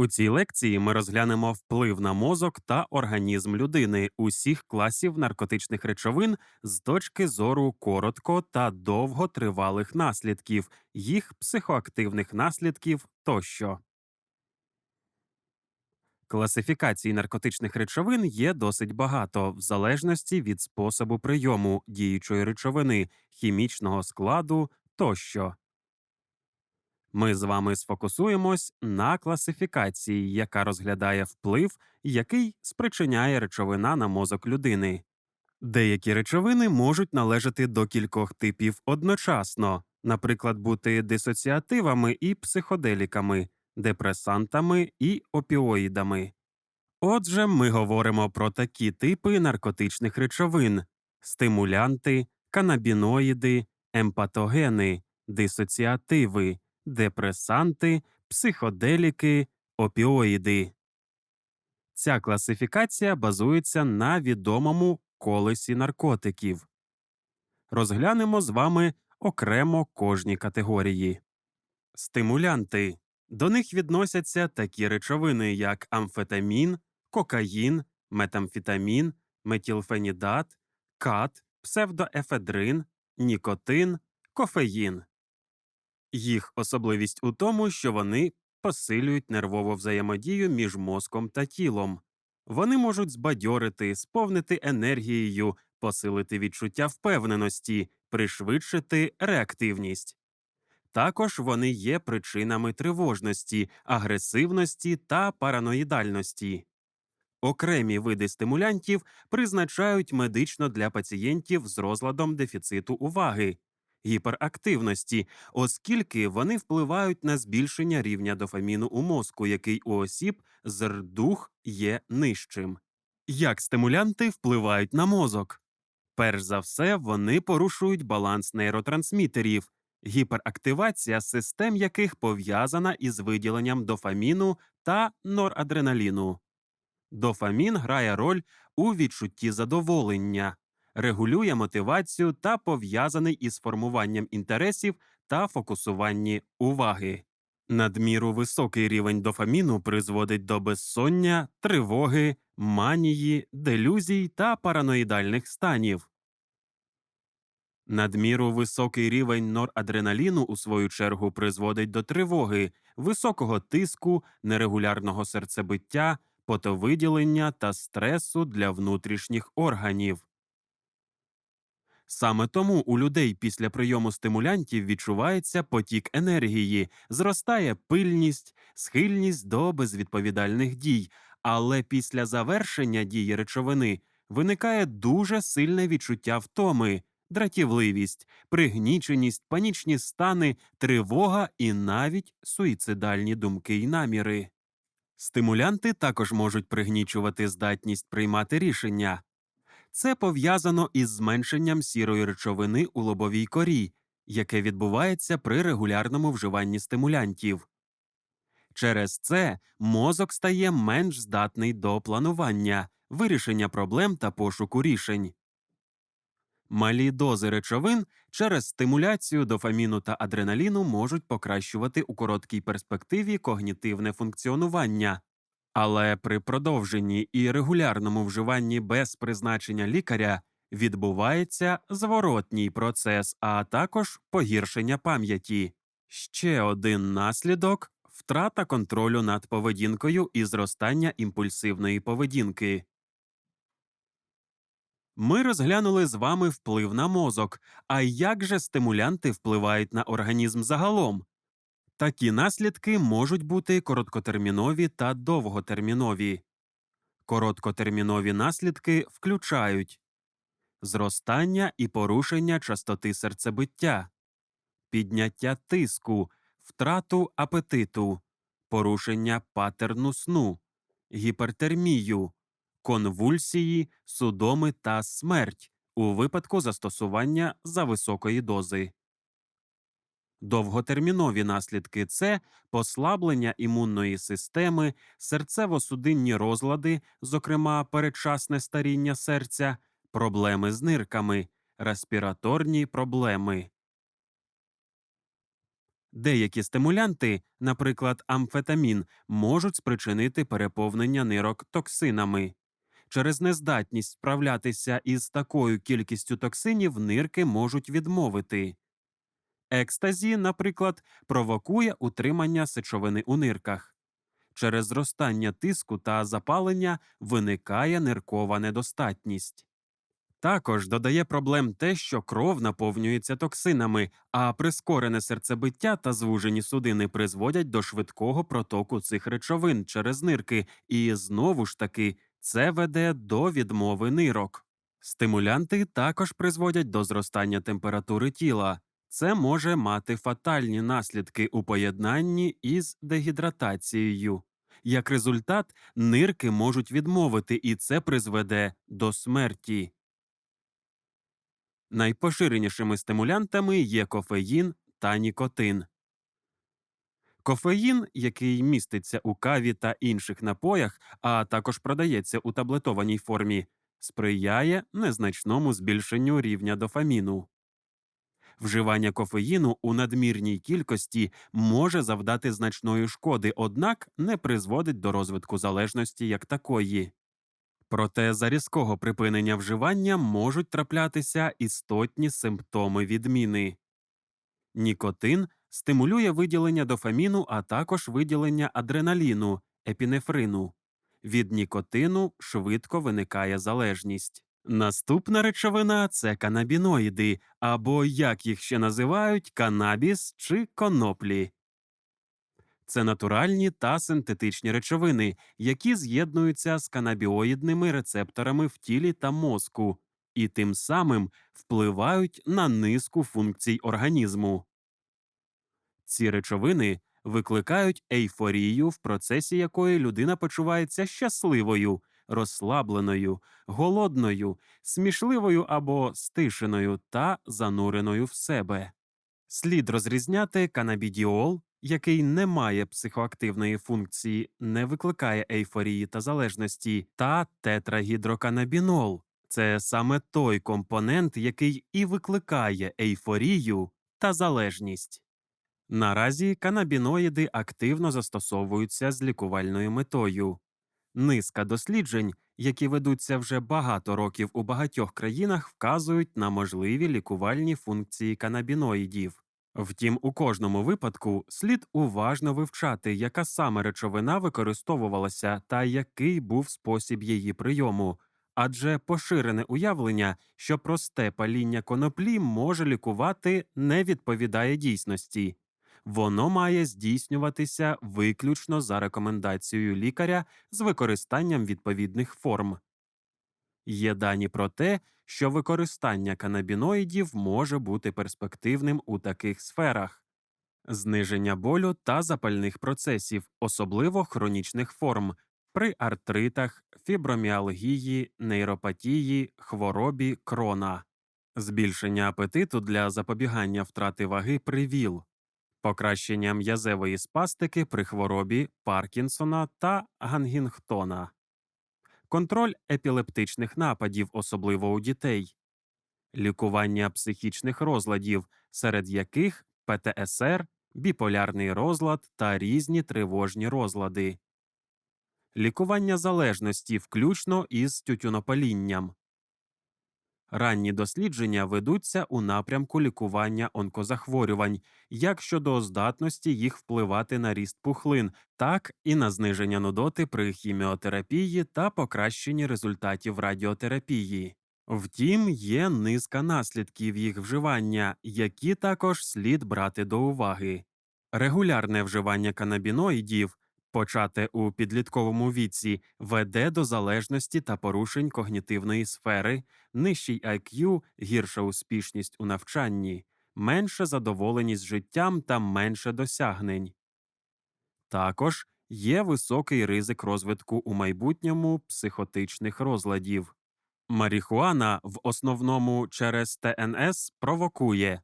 У цій лекції ми розглянемо вплив на мозок та організм людини усіх класів наркотичних речовин з точки зору коротко та довготривалих наслідків, їх психоактивних наслідків тощо. Класифікацій наркотичних речовин є досить багато, в залежності від способу прийому діючої речовини, хімічного складу тощо. Ми з вами сфокусуємось на класифікації, яка розглядає вплив, який спричиняє речовина на мозок людини. Деякі речовини можуть належати до кількох типів одночасно, наприклад, бути дисоціативами і психоделіками, депресантами і опіоїдами. Отже, ми говоримо про такі типи наркотичних речовин: стимулянти, канабіноїди, емпатогени, дисоціативи, депресанти, психоделіки, опіоїди. Ця класифікація базується на відомому колесі наркотиків. Розглянемо з вами окремо кожні категорії. Стимулянти. До них відносяться такі речовини, як амфетамін, кокаїн, метамфетамін, метілфенідат, кат, псевдоефедрин, нікотин, кофеїн. Їх особливість у тому, що вони посилюють нервову взаємодію між мозком та тілом. Вони можуть збадьорити, сповнити енергією, посилити відчуття впевненості, пришвидшити реактивність. Також вони є причинами тривожності, агресивності та параноїдальності. Окремі види стимулянтів призначають медично для пацієнтів з розладом дефіциту уваги, гіперактивності, оскільки вони впливають на збільшення рівня дофаміну у мозку, який у осіб з РДУХ є нижчим. Як стимулянти впливають на мозок? Перш за все, вони порушують баланс нейротрансмітерів, гіперактивація систем яких пов'язана із виділенням дофаміну та норадреналіну. Дофамін грає роль у відчутті задоволення, регулює мотивацію та пов'язаний із формуванням інтересів та фокусуванні уваги. Надміру високий рівень дофаміну призводить до безсоння, тривоги, манії, делюзій та параноїдальних станів. Надміру високий рівень норадреналіну, у свою чергу, призводить до тривоги, високого тиску, нерегулярного серцебиття, потовиділення та стресу для внутрішніх органів. Саме тому у людей після прийому стимулянтів відчувається потік енергії, зростає пильність, схильність до безвідповідальних дій, але після завершення дії речовини виникає дуже сильне відчуття втоми, дратівливість, пригніченість, панічні стани, тривога і навіть суїцидальні думки й наміри. Стимулянти також можуть пригнічувати здатність приймати рішення. Це пов'язано із зменшенням сірої речовини у лобовій корі, яке відбувається при регулярному вживанні стимулянтів. Через це мозок стає менш здатний до планування, вирішення проблем та пошуку рішень. Малі дози речовин через стимуляцію дофаміну та адреналіну можуть покращувати у короткій перспективі когнітивне функціонування, але при продовженні і регулярному вживанні без призначення лікаря відбувається зворотній процес, а також погіршення пам'яті. Ще один наслідок втрата контролю над поведінкою і зростання імпульсивної поведінки. Ми розглянули з вами вплив на мозок. А як же стимулянти впливають на організм загалом? Такі наслідки можуть бути короткотермінові та довготермінові. Короткотермінові наслідки включають зростання і порушення частоти серцебиття, підняття тиску, втрату апетиту, порушення патерну сну, гіпертермію, конвульсії, судоми та смерть у випадку застосування за високої дози. Довготермінові наслідки це послаблення імунної системи, серцево-судинні розлади, зокрема передчасне старіння серця, проблеми з нирками, респіраторні проблеми. Деякі стимулянти, наприклад, амфетамін, можуть спричинити переповнення нирок токсинами. Через нездатність справлятися із такою кількістю токсинів нирки можуть відмовити. Екстазі, наприклад, провокує утримання сечовини у нирках. Через зростання тиску та запалення виникає ниркова недостатність. Також додає проблем те, що кров наповнюється токсинами, а прискорене серцебиття та звужені судини призводять до швидкого протоку цих речовин через нирки, і знову ж таки це веде до відмови нирок. Стимулянти також призводять до зростання температури тіла. Це може мати фатальні наслідки у поєднанні із дегідратацією. Як результат, нирки можуть відмовити, і це призведе до смерті. Найпоширенішими стимулянтами є кофеїн та нікотин. Кофеїн, який міститься у каві та інших напоях, а також продається у таблетованій формі, сприяє незначному збільшенню рівня дофаміну. Вживання кофеїну у надмірній кількості може завдати значної шкоди, однак не призводить до розвитку залежності як такої. Проте за різкого припинення вживання можуть траплятися істотні симптоми відміни. Нікотин стимулює виділення дофаміну, а також виділення адреналіну, епінефрину. Від нікотину швидко виникає залежність. Наступна речовина це канабіноїди, або як їх ще називають, канабіс чи коноплі. Це натуральні та синтетичні речовини, які з'єднуються з канабіоїдними рецепторами в тілі та мозку, і тим самим впливають на низку функцій організму. Ці речовини викликають ейфорію, в процесі якої людина почувається щасливою, розслабленою, голодною, смішливою або стишеною та зануреною в себе. Слід розрізняти канабідіол, який не має психоактивної функції, не викликає ейфорії та залежності, та тетрагідроканабінол. Це саме той компонент, який і викликає ейфорію та залежність. Наразі канабіноїди активно застосовуються з лікувальною метою. Низка досліджень, які ведуться вже багато років у багатьох країнах, вказують на можливі лікувальні функції канабіноїдів. Втім, у кожному випадку слід уважно вивчати, яка саме речовина використовувалася та який був спосіб її прийому, адже поширене уявлення, що просте паління коноплі може лікувати, не відповідає дійсності. Воно має здійснюватися виключно за рекомендацією лікаря з використанням відповідних форм. Є дані про те, що використання канабіноїдів може бути перспективним у таких сферах зниження болю та запальних процесів, особливо хронічних форм, при артритах, фіброміалгії, нейропатії, хворобі крона, збільшення апетиту для запобігання втрати ваги при ВІЛ, покращення м'язевої спастики при хворобі Паркінсона та Гангінгтона. Контроль епілептичних нападів, особливо у дітей, лікування психічних розладів, серед яких ПТСР, біполярний розлад та різні тривожні розлади, лікування залежності, включно із тютюнопалінням. Ранні дослідження ведуться у напрямку лікування онкозахворювань, як щодо здатності їх впливати на ріст пухлин, так і на зниження нудоти при хіміотерапії та покращенні результатів радіотерапії. Втім, є низка наслідків їх вживання, які також слід брати до уваги. Регулярне вживання канабіноїдів почате у підлітковому віці, веде до залежності та порушень когнітивної сфери, нижчий IQ, гірша успішність у навчанні, менша задоволеність життям та менше досягнень. Також є високий ризик розвитку у майбутньому психотичних розладів. Маріхуана в основному через ТНС провокує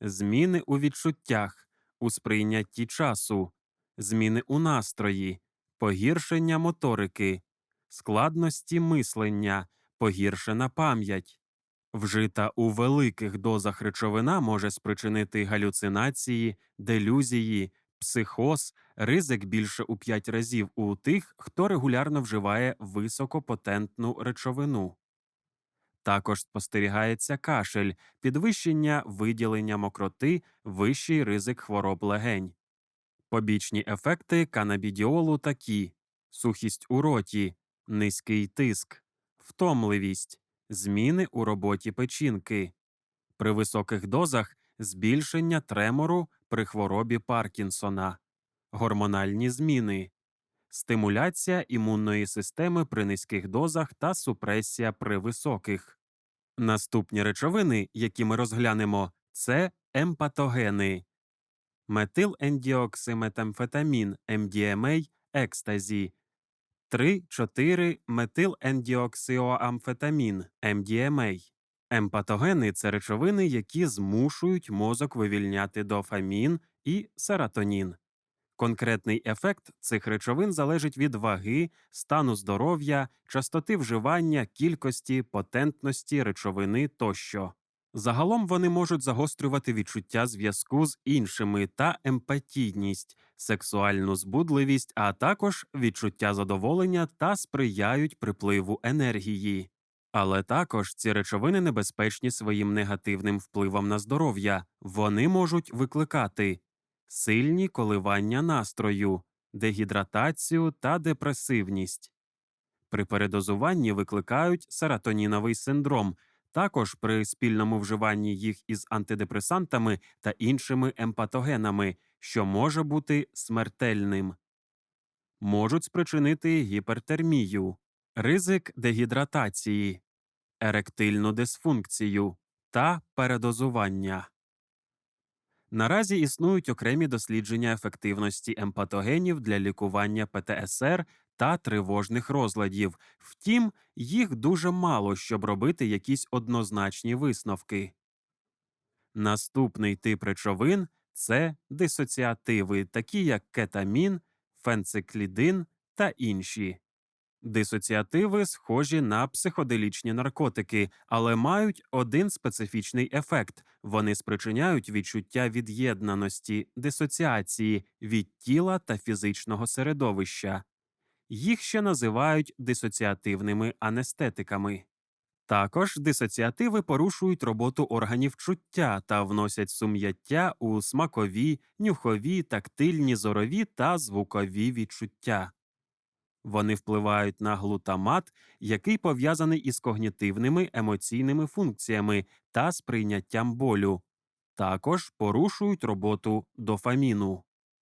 зміни у відчуттях, у сприйнятті часу, зміни у настрої, погіршення моторики, складності мислення, погіршена пам'ять, Вжита у великих дозах речовина може спричинити галюцинації, делюзії, психоз, ризик більше у 5 разів у тих, хто регулярно вживає високопотентну речовину. Також спостерігається кашель, підвищення виділення мокроти, вищий ризик хвороб легень. Побічні ефекти канабідіолу такі: сухість у роті, низький тиск, втомливість, зміни у роботі печінки. При високих дозах збільшення тремору при хворобі Паркінсона, гормональні зміни, стимуляція імунної системи при низьких дозах та супресія при високих. Наступні речовини, які ми розглянемо, це емпатогени метилендіоксиметамфетамін MDMA, екстазі, 3-4 метилендіоксиоамфетамін MDMA. Емпатогени це речовини, які змушують мозок вивільняти дофамін і серотонін. Конкретний ефект цих речовин залежить від ваги, стану здоров'я, частоти вживання, кількості, потентності речовини тощо. Загалом вони можуть загострювати відчуття зв'язку з іншими та емпатійність, сексуальну збудливість, а також відчуття задоволення та сприяють припливу енергії. Але також ці речовини небезпечні своїм негативним впливом на здоров'я. Вони можуть викликати сильні коливання настрою, дегідратацію та депресивність. При передозуванні викликають серотоніновий синдром, також при спільному вживанні їх із антидепресантами та іншими емпатогенами, що може бути смертельним. Можуть спричинити гіпертермію, ризик дегідратації, еректильну дисфункцію та передозування. Наразі існують окремі дослідження ефективності емпатогенів для лікування ПТСР та тривожних розладів. Втім, їх дуже мало, щоб робити якісь однозначні висновки. Наступний тип речовин це дисоціативи, такі як кетамін, фенциклідин та інші. Дисоціативи схожі на психоделічні наркотики, але мають один специфічний ефект вони спричиняють відчуття від'єднаності, дисоціації від тіла та фізичного середовища. Їх ще називають дисоціативними анестетиками. Також дисоціативи порушують роботу органів чуття та вносять сум'яття у смакові, нюхові, тактильні, зорові та звукові відчуття. Вони впливають на глутамат, який пов'язаний із когнітивними емоційними функціями та сприйняттям болю, також порушують роботу дофаміну.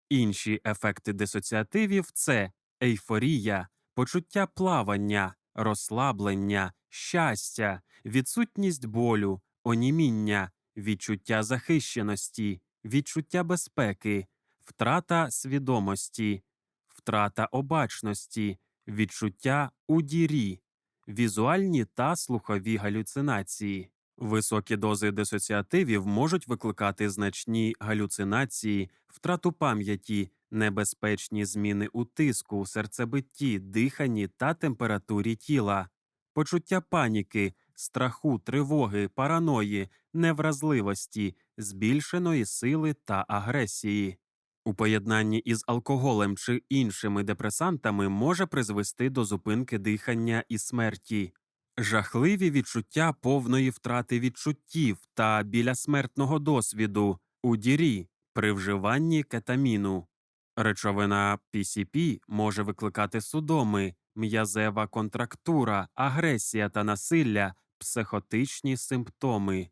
Інші ефекти дисоціативів це ейфорія, почуття плавання, розслаблення, щастя, відсутність болю, оніміння, відчуття захищеності, відчуття безпеки, втрата свідомості, втрата обачності, відчуття удірі, візуальні та слухові галюцинації. Високі дози дисоціативів можуть викликати значні галюцинації, втрату пам'яті, небезпечні зміни у тиску, серцебитті, диханні та температурі тіла, почуття паніки, страху, тривоги, параної, невразливості, збільшеної сили та агресії. У поєднанні із алкоголем чи іншими депресантами може призвести до зупинки дихання і смерті. Жахливі відчуття повної втрати відчуттів та білясмертного досвіду у дірі при вживанні кетаміну. Речовина PCP може викликати судоми, м'язева контрактура, агресія та насилля, психотичні симптоми.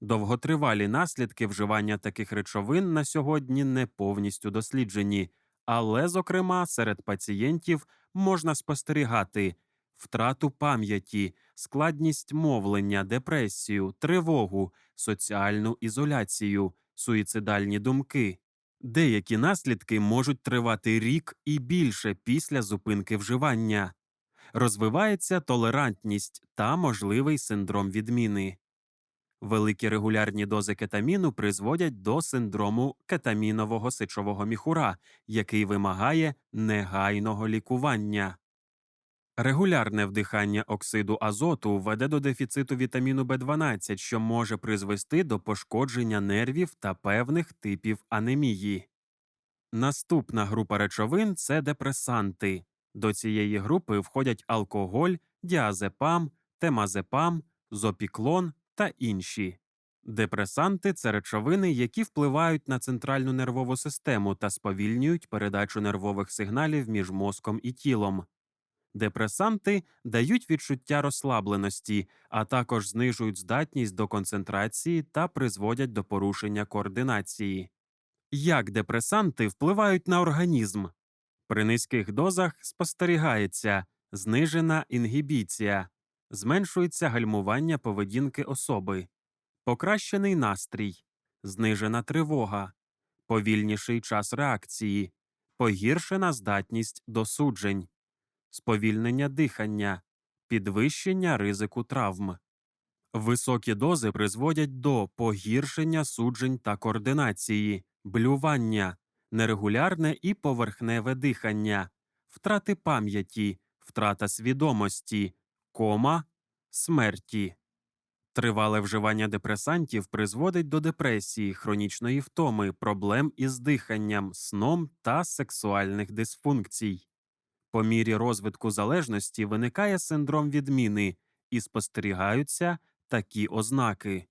Довготривалі наслідки вживання таких речовин на сьогодні не повністю досліджені, але, зокрема, серед пацієнтів можна спостерігати втрату пам'яті, складність мовлення, депресію, тривогу, соціальну ізоляцію, суїцидальні думки. Деякі наслідки можуть тривати рік і більше після зупинки вживання, розвивається толерантність та можливий синдром відміни. Великі регулярні дози кетаміну призводять до синдрому кетамінового сечового міхура, який вимагає негайного лікування. Регулярне вдихання оксиду азоту веде до дефіциту вітаміну В12, що може призвести до пошкодження нервів та певних типів анемії. Наступна група речовин це депресанти. До цієї групи входять алкоголь, діазепам, темазепам, зопіклон та інші. Депресанти це речовини, які впливають на центральну нервову систему та сповільнюють передачу нервових сигналів між мозком і тілом. Депресанти дають відчуття розслабленості, а також знижують здатність до концентрації та призводять до порушення координації. Як депресанти впливають на організм? При низьких дозах спостерігається знижена інгібіція, зменшується гальмування поведінки особи, покращений настрій, знижена тривога, повільніший час реакції, погіршена здатність до суджень, сповільнення дихання, підвищення ризику травм. Високі дози призводять до погіршення суджень та координації, блювання, нерегулярне і поверхневе дихання, втрати пам'яті, втрата свідомості, кома, смерті. Тривале вживання депресантів призводить до депресії, хронічної втоми, проблем із диханням, сном та сексуальних дисфункцій. По мірі розвитку залежності виникає синдром відміни і спостерігаються такі ознаки: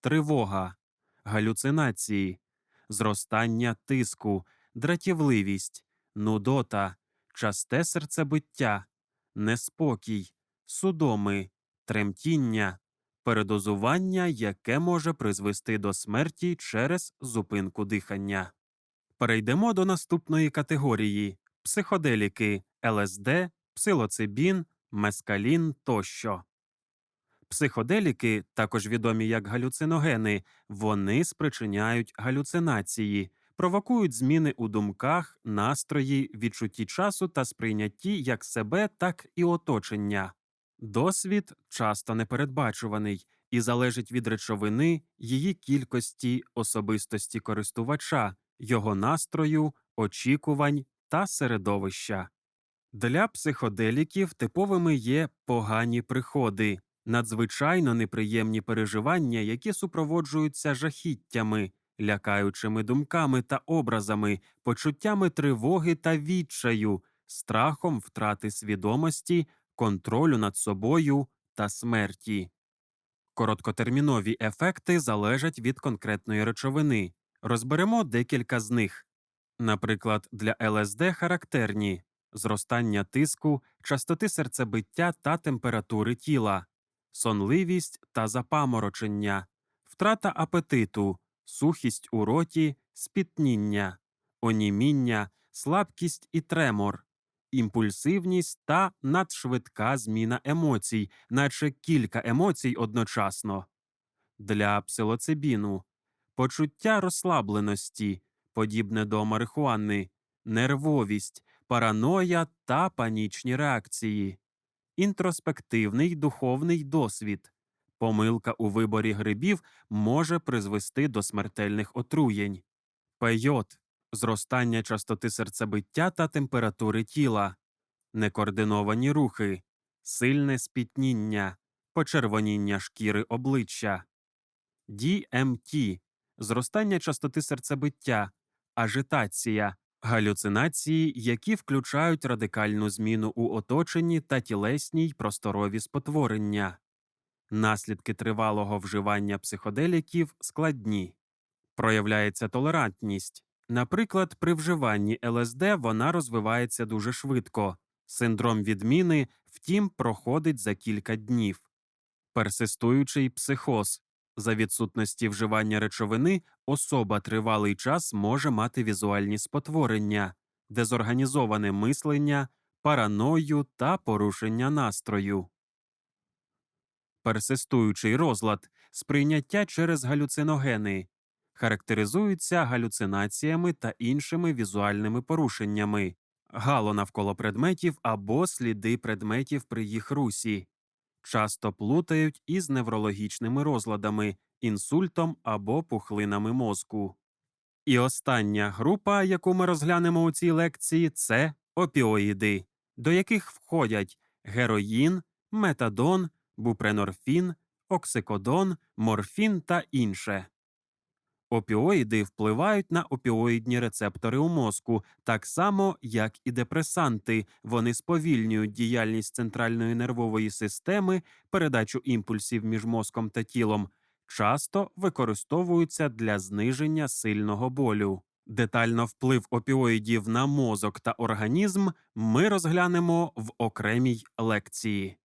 тривога, галюцинації, зростання тиску, дратівливість, нудота, часте серцебиття, неспокій, судоми, тремтіння, передозування, яке може призвести до смерті через зупинку дихання. Перейдемо до наступної категорії психоделіки ЛСД, псилоцибін, мескалін тощо. Психоделіки, також відомі як галюциногени, вони спричиняють галюцинації, провокують зміни у думках, настрої, відчутті часу та сприйнятті як себе, так і оточення. Досвід часто непередбачуваний і залежить від речовини, її кількості, особистості користувача, його настрою, очікувань та середовища. Для психоделіків типовими є погані приходи, надзвичайно неприємні переживання, які супроводжуються жахіттями, лякаючими думками та образами, почуттями тривоги та відчаю, страхом втрати свідомості, контролю над собою та смерті. Короткотермінові ефекти залежать від конкретної речовини. Розберемо декілька з них. Наприклад, для ЛСД характерні зростання тиску, частоти серцебиття та температури тіла, сонливість та запаморочення, втрата апетиту, сухість у роті, спітніння, оніміння, слабкість і тремор, імпульсивність та надшвидка зміна емоцій, наче кілька емоцій одночасно. Для псилоцибіну почуття розслабленості, подібне до марихуани, нервовість, параноя та панічні реакції, інтроспективний духовний досвід. Помилка у виборі грибів може призвести до смертельних отруєнь, пейот зростання частоти серцебиття та температури тіла, некоординовані рухи, сильне спітніння, почервоніння шкіри обличчя, DMT – зростання частоти серцебиття, ажитація, галюцинації, які включають радикальну зміну у оточенні та тілесній просторові спотворення. Наслідки тривалого вживання психоделіків складні. Проявляється толерантність. Наприклад, при вживанні ЛСД вона розвивається дуже швидко. Синдром відміни, втім, проходить за кілька днів. Персистуючий психоз. За відсутності вживання речовини особа тривалий час може мати візуальні спотворення, дезорганізоване мислення, параною та порушення настрою. Персистуючий розлад сприйняття через галюциногени характеризуються галюцинаціями та іншими візуальними порушеннями, гало навколо предметів або сліди предметів при їх русі, часто плутають із неврологічними розладами, інсультом або пухлинами мозку. І остання група, яку ми розглянемо у цій лекції, це опіоїди, до яких входять героїн, метадон, бупренорфін, оксикодон, морфін та інше. Опіоїди впливають на опіоїдні рецептори у мозку, так само, як і депресанти. Вони сповільнюють діяльність центральної нервової системи, передачу імпульсів між мозком та тілом, часто використовуються для зниження сильного болю. Детально вплив опіоїдів на мозок та організм ми розглянемо в окремій лекції.